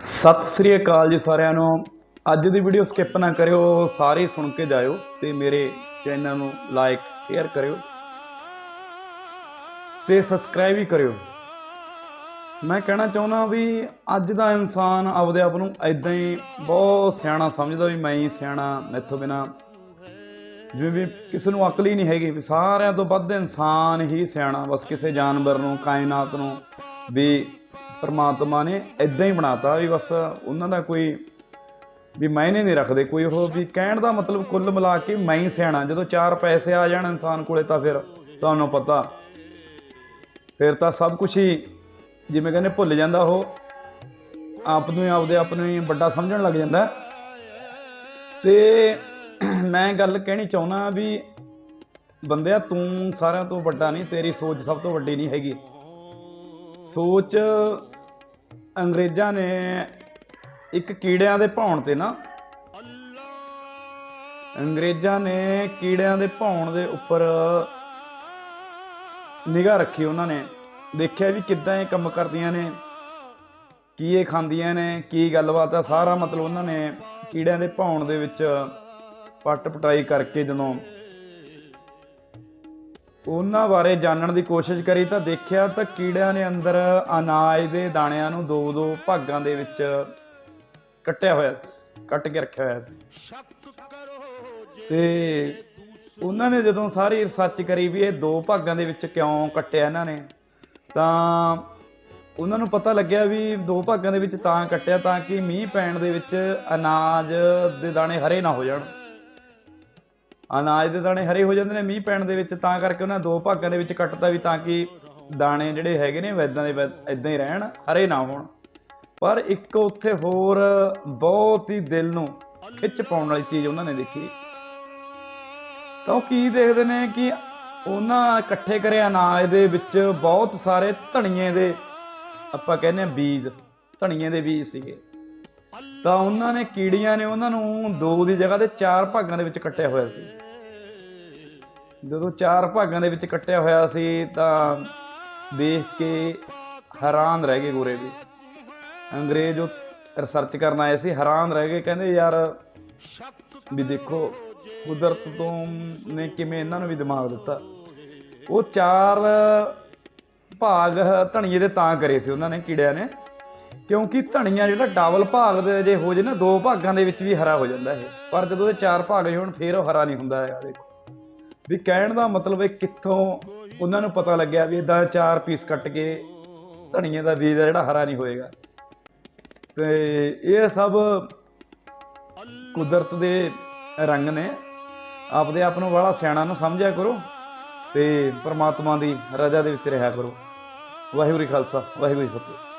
ਸਤਿ ਸ੍ਰੀ ਅਕਾਲ ਜੀ ਸਾਰਿਆਂ ਨੂੰ। ਅੱਜ ਦੀ ਵੀਡੀਓ ਸਕਿਪ ਨਾ ਕਰਿਓ, ਸਾਰੇ ਸੁਣ ਕੇ ਜਾਇਓ ਤੇ ਮੇਰੇ ਚੈਨਲ ਨੂੰ ਲਾਈਕ ਸ਼ੇਅਰ ਕਰਿਓ ਤੇ ਸਬਸਕ੍ਰਾਈਬ ਵੀ ਕਰਿਓ। ਮੈਂ ਕਹਿਣਾ ਚਾਹੁੰਦਾ ਵੀ ਅੱਜ ਦਾ ਇਨਸਾਨ ਆਪਦੇ ਆਪ ਨੂੰ ਐਦਾਂ ਹੀ ਬਹੁਤ ਸਿਆਣਾ ਸਮਝਦਾ ਵੀ ਮੈਂ ਹੀ ਸਿਆਣਾ, ਮੈਥੋਂ ਬਿਨਾ। ਜਿਵੇਂ ਵੀ ਕਿਸੇ ਨੂੰ ਅਕਲ ਹੀ ਨਹੀਂ ਹੈਗੀ ਵੀ ਸਾਰਿਆਂ ਤੋਂ ਵੱਧ ਇਨਸਾਨ ਹੀ ਸਿਆਣਾ, ਬਸ ਕਿਸੇ ਜਾਨਵਰ ਨੂੰ, ਕਾਇਨਾਤ ਨੂੰ ਵੀ ਪਰਮਾਤਮਾ ਨੇ ਇਦਾਂ ਹੀ ਬਣਾਤਾ ਵੀ ਬਸ ਉਹਨਾਂ ਦਾ ਕੋਈ ਵੀ ਮਾਇਨੇ ਨਹੀਂ ਰੱਖਦੇ, ਕੋਈ ਉਹ ਵੀ ਕਹਿਣ ਦਾ ਮਤਲਬ ਕੁੱਲ ਮਿਲਾ ਕੇ ਮੈਂ ਹੀ ਸਿਆਣਾ, ਜਦੋਂ ਚਾਰ ਪੈਸੇ ਆ ਜਾਣ ਇਨਸਾਨ ਕੋਲੇ ਤਾਂ ਫਿਰ ਤੁਹਾਨੂੰ ਪਤਾ। ਫਿਰ ਤਾਂ ਸਭ ਕੁਝ ਹੀ ਜਿਵੇਂ ਕਹਿੰਦੇ ਭੁੱਲ ਜਾਂਦਾ ਉਹ, ਆਪ ਨੂੰ ਆਪਦੇ ਆਪ ਨੂੰ ਹੀ ਵੱਡਾ ਸਮਝਣ ਲੱਗ ਜਾਂਦਾ। ਤੇ ਮੈਂ ਗੱਲ ਕਹਿਣੀ ਚਾਹੁੰਦਾ ਵੀ ਬੰਦਿਆ ਤੂੰ ਸਾਰਿਆਂ ਤੋਂ ਵੱਡਾ ਨਹੀਂ, ਤੇਰੀ ਸੋਚ ਸਭ ਤੋਂ ਵੱਡੀ ਨਹੀਂ ਹੈਗੀ। ਸੋਚ ਅੰਗਰੇਜ਼ਾਂ ਨੇ ਇੱਕ ਕੀੜਿਆਂ ਦੇ ਭੌਣ ਤੇ ਨਾ, ਅੰਗਰੇਜ਼ਾਂ ਨੇ ਕੀੜਿਆਂ ਦੇ ਭੌਣ ਦੇ ਉੱਪਰ ਨਿਗਾਹ ਰੱਖੀ ਉਹਨਾਂ ਨੇ, ਦੇਖਿਆ ਵੀ ਕਿੱਦਾਂ ਇਹ ਕੰਮ ਕਰਦੀਆਂ ਨੇ, ਕੀ ਇਹ ਖਾਂਦੀਆਂ ਨੇ, ਕੀ ਗੱਲਬਾਤ ਆ, ਸਾਰਾ ਮਤਲਬ ਉਹਨਾਂ ਨੇ ਕੀੜਿਆਂ ਦੇ ਭੌਣ ਦੇ ਵਿੱਚ ਪੱਟ ਪਟਾਈ ਕਰਕੇ ਜਦੋਂ ਉਹਨਾਂ ਬਾਰੇ ਜਾਣਨ ਦੀ ਕੋਸ਼ਿਸ਼ ਕਰੀ ਤਾਂ ਦੇਖਿਆ ਤਾਂ ਕੀੜਿਆਂ ਨੇ ਅੰਦਰ ਅਨਾਜ ਦੇ ਦਾਣਿਆਂ ਨੂੰ ਦੋ ਦੋ ਭਾਗਾਂ ਦੇ ਵਿੱਚ ਕੱਟਿਆ ਹੋਇਆ ਸੀ, ਕੱਟ ਕੇ ਰੱਖਿਆ ਹੋਇਆ ਸੀ। ਤੇ ਉਹਨਾਂ ਨੇ ਜਦੋਂ ਸਾਰੀ ਰਿਸਰਚ ਕਰੀ ਵੀ ਇਹ ਦੋ ਭਾਗਾਂ ਦੇ ਵਿੱਚ ਕਿਉਂ ਕੱਟਿਆ ਇਹਨਾਂ ਨੇ, ਤਾਂ ਉਹਨਾਂ ਨੂੰ ਪਤਾ ਲੱਗਿਆ ਵੀ ਦੋ ਭਾਗਾਂ ਦੇ ਵਿੱਚ ਤਾਂ ਕੱਟਿਆ ਤਾਂ ਕਿ ਮੀਂਹ ਪੈਣ ਦੇ ਵਿੱਚ ਅਨਾਜ ਦੇ ਦਾਣੇ ਹਰੇ ਨਾ ਹੋ ਜਾਣ। ਅਨਾਜ ਦੇ ਦਾਣੇ ਹਰੇ ਹੋ ਜਾਂਦੇ ਨੇ, ਮੀਂਹ ਪੈਣ ਦੇ ਵਿੱਚ, ਤਾਂ ਕਰਕੇ ਉਹਨਾਂ ਦੋ ਭਾਗਾਂ ਦੇ ਵਿੱਚ ਕੱਟਦਾ ਵੀ ਤਾਂ ਕਿ ਦਾਣੇ ਜਿਹੜੇ ਹੈਗੇ ਨੇ ਵੈਦਾਂ ਦੇ ਇਦਾਂ ਹੀ ਰਹਿਣ, ਹਰੇ ਨਾ ਹੋਣ। ਪਰ ਇੱਕ ਉੱਥੇ ਹੋਰ ਬਹੁਤ ਹੀ ਦਿਲ ਨੂੰ ਖਿੱਚ ਪਾਉਣ ਵਾਲੀ ਚੀਜ਼ ਉਹਨਾਂ ਨੇ ਦੇਖੀ। ਤਾਂ ਉਹ ਕੀ ਦੇਖਦੇ ਨੇ ਕਿ ਉਹਨਾਂ ਇਕੱਠੇ ਕਰੇ ਅਨਾਜ ਦੇ ਵਿੱਚ ਬਹੁਤ ਸਾਰੇ ਧਣੀਏ ਦੇ, ਆਪਾਂ ਕਹਿੰਦੇ ਆ ਬੀਜ ਧਣੀਏ ਦੇ ਬੀਜ ਸੀਗੇ। ਤਾਂ ਉਹਨਾਂ ਨੇ ਕੀੜੀਆਂ ਨੇ ਉਹਨਾਂ ਨੂੰ ਦੋ ਦੀ ਜਗ੍ਹਾ ਤੇ ਚਾਰ ਭਾਗਾਂ ਦੇ ਵਿੱਚ ਕੱਟਿਆ ਹੋਇਆ ਸੀ। ਜਦੋਂ ਚਾਰ ਭਾਗਾਂ ਦੇ ਵਿੱਚ ਕੱਟਿਆ ਹੋਇਆ ਸੀ ਤਾਂ ਦੇਖ ਕੇ ਹੈਰਾਨ ਰਹਿ ਗਏ ਗੋਰੇ ਵੀ। ਅੰਗਰੇਜ਼ ਉਹ ਰਿਸਰਚ ਕਰਨ ਆਏ ਸੀ, ਹੈਰਾਨ ਰਹਿ ਗਏ, ਕਹਿੰਦੇ ਯਾਰ ਵੀ ਦੇਖੋ, ਕੁਦਰਤ ਤੋਂ ਨੇ ਕਿਵੇਂ ਇਹਨਾਂ ਨੂੰ ਵੀ ਦਿਮਾਗ ਦਿੱਤਾ। ਉਹ ਚਾਰ ਭਾਗ ਧਣੀਏ ਦੇ ਤਾਂ ਕਰੇ ਸੀ ਉਹਨਾਂ ਨੇ, ਕੀੜਿਆਂ ਨੇ। ਕਿਉਂਕਿ ਧਣੀਆਂ ਜਿਹੜਾ ਡਬਲ ਭਾਗ ਦੇ ਜੇ ਹੋ ਜੇ ਨਾ, ਦੋ ਭਾਗਾਂ ਦੇ ਵਿੱਚ ਵੀ ਹਰਾ ਹੋ ਜਾਂਦਾ ਇਹ। ਪਰ ਜਦੋਂ ਇਹ ਚਾਰ ਭਾਗ ਹੋਣ, ਫੇਰ ਉਹ ਹਰਾ ਨਹੀਂ ਹੁੰਦਾ ਹੈਗਾ, ਦੇਖੋ। ਵੀ ਕਹਿਣ ਦਾ ਮਤਲਬ ਇਹ ਕਿੱਥੋਂ ਉਹਨਾਂ ਨੂੰ ਪਤਾ ਲੱਗਿਆ ਵੀ ਇਦਾਂ ਚਾਰ ਪੀਸ ਕੱਟ ਕੇ ਧਣੀਏ ਦਾ ਬੀਜ ਆ ਜਿਹੜਾ ਹਰਾ ਨਹੀਂ ਹੋਏਗਾ। ਤੇ ਇਹ ਸਭ ਕੁਦਰਤ ਦੇ ਰੰਗ ਨੇ। ਆਪਦੇ ਆਪ ਨੂੰ ਬੜਾ ਸਿਆਣਾ ਨੂੰ ਸਮਝਿਆ ਕਰੋ ਤੇ ਪ੍ਰਮਾਤਮਾ ਦੀ ਰਜ਼ਾ ਦੇ ਵਿੱਚ ਰਿਹਾ ਕਰੋ। ਵਾਹਿਗੁਰੂ ਖਾਲਸਾ, ਵਾਹਿਗੁਰੂ ਜੀ ਫਤਿਹ।